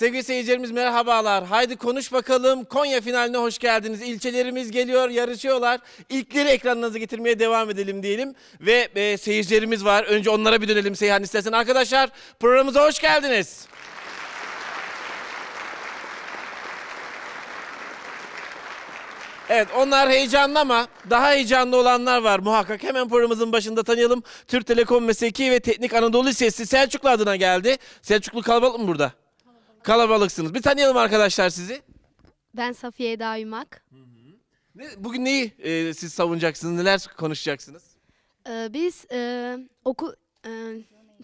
Sevgili seyircilerimiz merhabalar. Haydi konuş bakalım. Konya finaline hoş geldiniz. İlçelerimiz geliyor, yarışıyorlar. İlkleri ekranınıza getirmeye devam edelim diyelim. Ve e, seyircilerimiz var. Önce onlara bir dönelim Seyhan istersen. Arkadaşlar programımıza hoş geldiniz. Evet onlar heyecanlı ama daha heyecanlı olanlar var muhakkak. Hemen programımızın başında tanıyalım. Türk Telekom Mesleki ve Teknik Anadolu Lisesi Selçuklu adına geldi. Selçuklu kalabalık mı burada? Kalabalıksınız. Bir tanıyalım arkadaşlar sizi. Ben Safiye Eda Yumak. Ne, bugün neyi e, siz savunacaksınız? Neler konuşacaksınız? Ee, biz e, oku, e,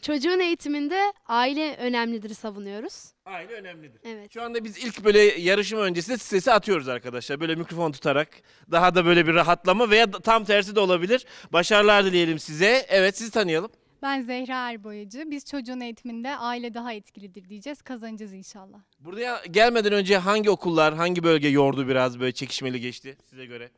çocuğun eğitiminde aile önemlidir savunuyoruz. Aile önemlidir. Evet. Şu anda biz ilk böyle yarışma öncesinde sesi atıyoruz arkadaşlar. Böyle mikrofon tutarak. Daha da böyle bir rahatlama veya tam tersi de olabilir. Başarılar dileyelim size. Evet sizi tanıyalım. Ben Zehra Erboyacı. Biz çocuğun eğitiminde aile daha etkilidir diyeceğiz. Kazanacağız inşallah. Buraya gelmeden önce hangi okullar, hangi bölge yordu biraz böyle çekişmeli geçti size göre?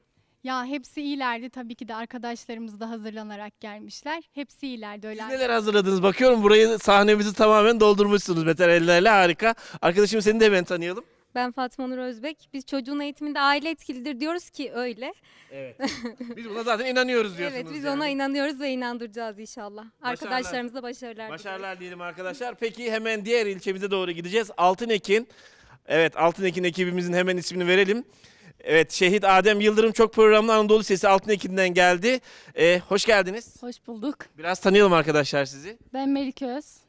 Ya hepsi iyilerdi. Tabii ki de arkadaşlarımız da hazırlanarak gelmişler. Hepsi iyilerdi öyle. Siz neler hazırladınız? Bakıyorum burayı sahnemizi tamamen doldurmuşsunuz materyallerle harika. Arkadaşım seni de hemen tanıyalım. Ben Fatma Nur Özbek. Biz çocuğun eğitiminde aile etkilidir diyoruz ki öyle. Evet. Biz buna zaten inanıyoruz diyorsunuz. Evet biz yani. ona inanıyoruz ve inandıracağız inşallah. Arkadaşlarımıza başarılar. Başarılar diyelim arkadaşlar. Peki hemen diğer ilçemize doğru gideceğiz. Altınekin. Evet Altınekin ekibimizin hemen ismini verelim. Evet Şehit Adem Yıldırım çok programlı Anadolu Sesi Altınekin'den geldi. Ee, hoş geldiniz. Hoş bulduk. Biraz tanıyalım arkadaşlar sizi. Ben Melike Öz.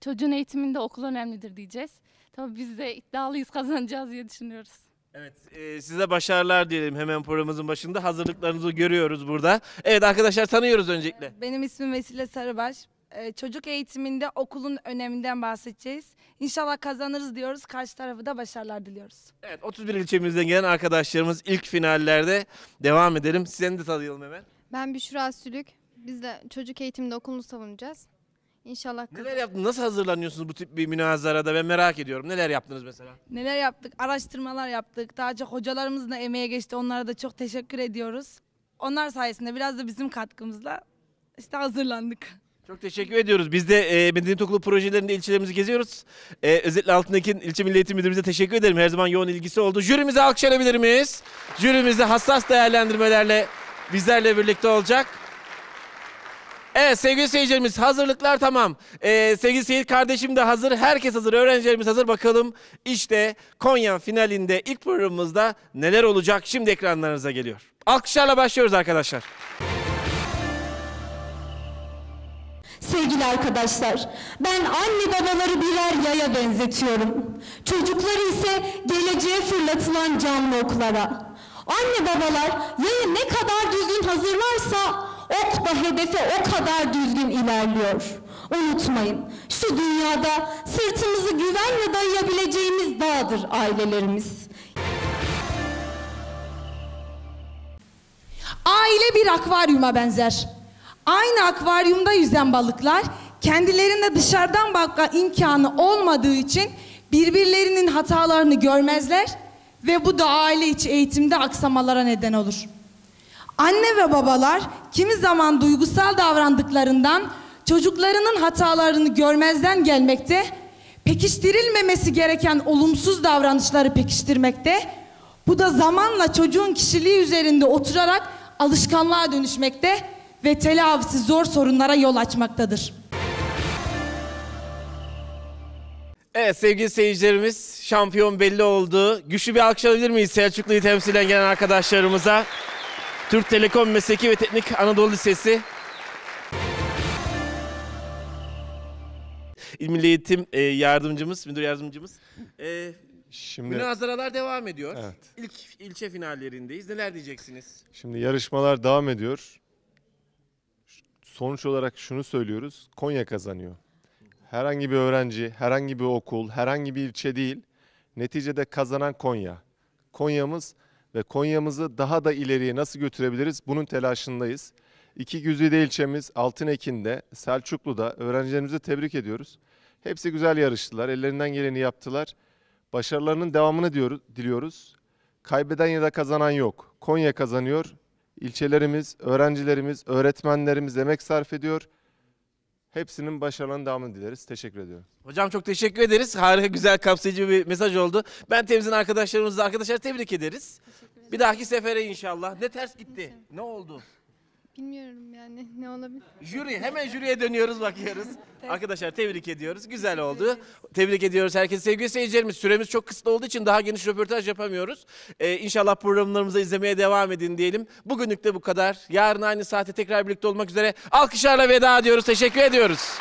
Çocuğun eğitiminde okul önemlidir diyeceğiz. Tabii biz de iddialıyız kazanacağız diye düşünüyoruz. Evet e, size başarılar diyelim hemen programımızın başında. Hazırlıklarınızı görüyoruz burada. Evet arkadaşlar tanıyoruz öncelikle. Benim ismim Vesile Sarıbaş. Ee, Çocuk eğitiminde okulun öneminden bahsedeceğiz. İnşallah kazanırız diyoruz. Karşı tarafı da başarılar diliyoruz. Evet 31 ilçemizden gelen arkadaşlarımız ilk finallerde devam edelim. Sizden de tanıyalım hemen. Ben Büşra Sülük. Biz de çocuk eğitiminde okulunu savunacağız. İnşallah Neler yaptınız? Nasıl hazırlanıyorsunuz bu tip bir münazarada? Ben merak ediyorum. Neler yaptınız mesela? Neler yaptık? Araştırmalar yaptık. Daha çok hocalarımızın da emeğe geçti. Onlara da çok teşekkür ediyoruz. Onlar sayesinde biraz da bizim katkımızla işte hazırlandık. Çok teşekkür ediyoruz. Biz de e, Medeniyet Okulu projelerinde ilçelerimizi geziyoruz. E, özellikle Altındaki ilçe milli eğitim müdürümüze teşekkür ederim. Her zaman yoğun ilgisi oldu. Jürimizi alkışlayabilir miyiz? Jürimiz de hassas değerlendirmelerle bizlerle birlikte olacak. Evet sevgili seyircilerimiz hazırlıklar tamam. E, sevgili seyir kardeşim de hazır. Herkes hazır. Öğrencilerimiz hazır. Bakalım işte Konya finalinde ilk programımızda neler olacak? Şimdi ekranlarınıza geliyor. Alkışlarla başlıyoruz arkadaşlar. Sevgili arkadaşlar, ben anne babaları birer yaya benzetiyorum. Çocukları ise geleceğe fırlatılan canlı oklara. Anne babalar yayı ne kadar düzgün hazırlarsa ok da hedefe o kadar düzgün ilerliyor. Unutmayın, şu dünyada sırtımızı güvenle dayayabileceğimiz dağdır ailelerimiz. Aile bir akvaryuma benzer. Aynı akvaryumda yüzen balıklar kendilerine dışarıdan bakma imkanı olmadığı için birbirlerinin hatalarını görmezler ve bu da aile içi eğitimde aksamalara neden olur. Anne ve babalar kimi zaman duygusal davrandıklarından çocuklarının hatalarını görmezden gelmekte, pekiştirilmemesi gereken olumsuz davranışları pekiştirmekte, bu da zamanla çocuğun kişiliği üzerinde oturarak alışkanlığa dönüşmekte ve telafisi zor sorunlara yol açmaktadır. Evet sevgili seyircilerimiz şampiyon belli oldu. Güçlü bir alkış alabilir miyiz Selçuklu'yu temsilen gelen arkadaşlarımıza? Türk Telekom Mesleki ve Teknik Anadolu Lisesi. İl Milli Eğitim e, yardımcımız, müdür yardımcımız. E, Şimdi münazaralar devam ediyor. Evet. İlk ilçe finallerindeyiz. Neler diyeceksiniz? şimdi yarışmalar devam ediyor. Sonuç olarak şunu söylüyoruz. Konya kazanıyor. Herhangi bir öğrenci, herhangi bir okul, herhangi bir ilçe değil. Neticede kazanan Konya. Konya'mız ve Konya'mızı daha da ileriye nasıl götürebiliriz? Bunun telaşındayız. İki güzide ilçemiz Altınekin'de, Selçuklu'da öğrencilerimizi tebrik ediyoruz. Hepsi güzel yarıştılar. Ellerinden geleni yaptılar. Başarılarının devamını diyoruz, diliyoruz. Kaybeden ya da kazanan yok. Konya kazanıyor. İlçelerimiz, öğrencilerimiz, öğretmenlerimiz emek sarf ediyor. Hepsinin başarılarının devamını dileriz. Teşekkür ediyorum. Hocam çok teşekkür ederiz. Harika, güzel, kapsayıcı bir mesaj oldu. Ben temizin arkadaşlarımızı da arkadaşlar tebrik ederiz. Bir dahaki sefere inşallah. Ne ters gitti? Ne oldu? Bilmiyorum yani ne olabilir. Jüri, hemen jüriye dönüyoruz, bakıyoruz. Arkadaşlar tebrik ediyoruz. Güzel oldu. Tebrik ediyoruz herkese. Sevgili seyircilerimiz süremiz çok kısıtlı olduğu için daha geniş röportaj yapamıyoruz. Ee, inşallah programlarımızı izlemeye devam edin diyelim. Bugünlük de bu kadar. Yarın aynı saate tekrar birlikte olmak üzere. Alkışlarla veda ediyoruz. Teşekkür ediyoruz.